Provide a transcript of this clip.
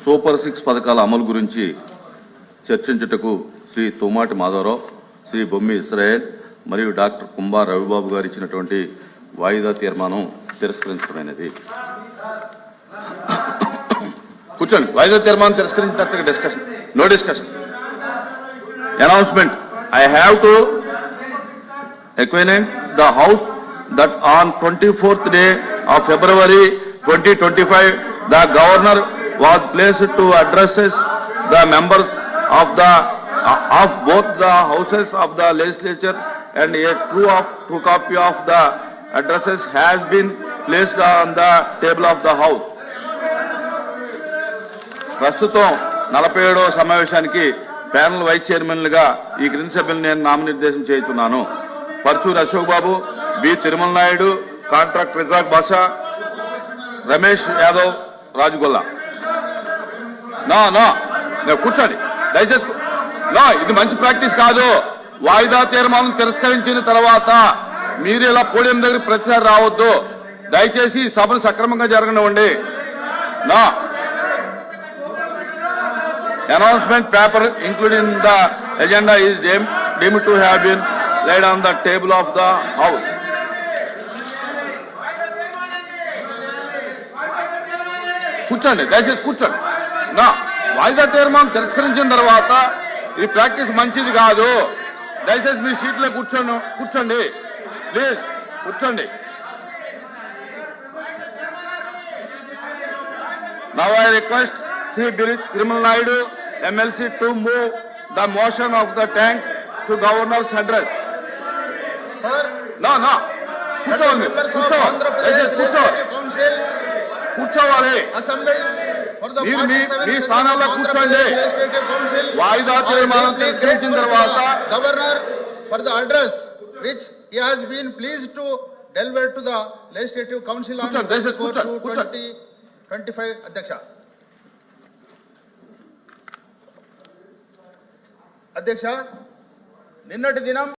Super six పథకాల అమలు గురించి చర్చించుటకు శ్రీ తుమ్మాటి మాధవరావు శ్రీ బొమ్మి ఇస్రాయేల్ మరియు డాక్టర్ కుంభార్ రవిబాబు గారు ఇచ్చినటువంటి వాయిదా తీర్మానం తిరస్కరించడమైనది కూర్చోండి. వాయిదా తీర్మానం తిరస్కరించిన తర్వాత discussion no discussion announcement I have to acquaint the house that on twenty fourth day of February twenty twenty five the governor was placed to addresses the members of the, of both the houses of the legislature and a true of, true copy of the addresses has been placed on the table of the House. ప్రస్తుతం నలభై ఏడవ సమావేశానికి panel vice చైర్మన్లుగా ఈ క్రింది సభ్యులు నేను నామనిర్దేశం చేయుచున్నాను పర్చూరి అశోక్ బాబు బి తిరుమల నాయుడు కాంట్రాక్ట్ రిజాక్ బాషా రమేష్ యాదవ్ రాజుగొల్లా నా నా. నేను కూర్చోండి. దయచేసి నా ఇది మంచి ప్రాక్టీస్ కాదు. వాయిదా తీర్మానం తిరస్కరించిన తర్వాత మీరు ఇలా పోడియం దగ్గర ప్రతిసారి రావద్దు. దయచేసి ఈ సభను సక్రమంగా జరగనివ్వండి. నా. Announcement paper including the agenda is deemed, them to have been laid on the table of the house కూర్చోండి దయచేసి కూర్చోండి. నా వాయిదా తీర్మానం తిరస్కరించిన తర్వాత ఈ ప్రాక్టీస్ మంచిది కాదు. దయచేసి మీ సీట్లో కూర్చోండి కూర్చోండి. ప్లీజ్ కూర్చోండి. నా I request Shri Tirumala Naidu MLC to move the motion of the thanks to governor central నా నా కూర్చోండి కూర్చోవాలి కూర్చోవాలి అసెంబ్లీ మీరు మీ- 47th మీ session స్థానాల్లో కూర్చోండి. వాయిదా తీర్మానం to తర్వాత he has been pleased to deliver to the Legislative Council on కూర్చోండి, దయచేసి 24 to కూర్చోండి, కూర్చోండి. 20, 25, అధ్యక్ష. అధ్యక్ష నిన్నటి దినం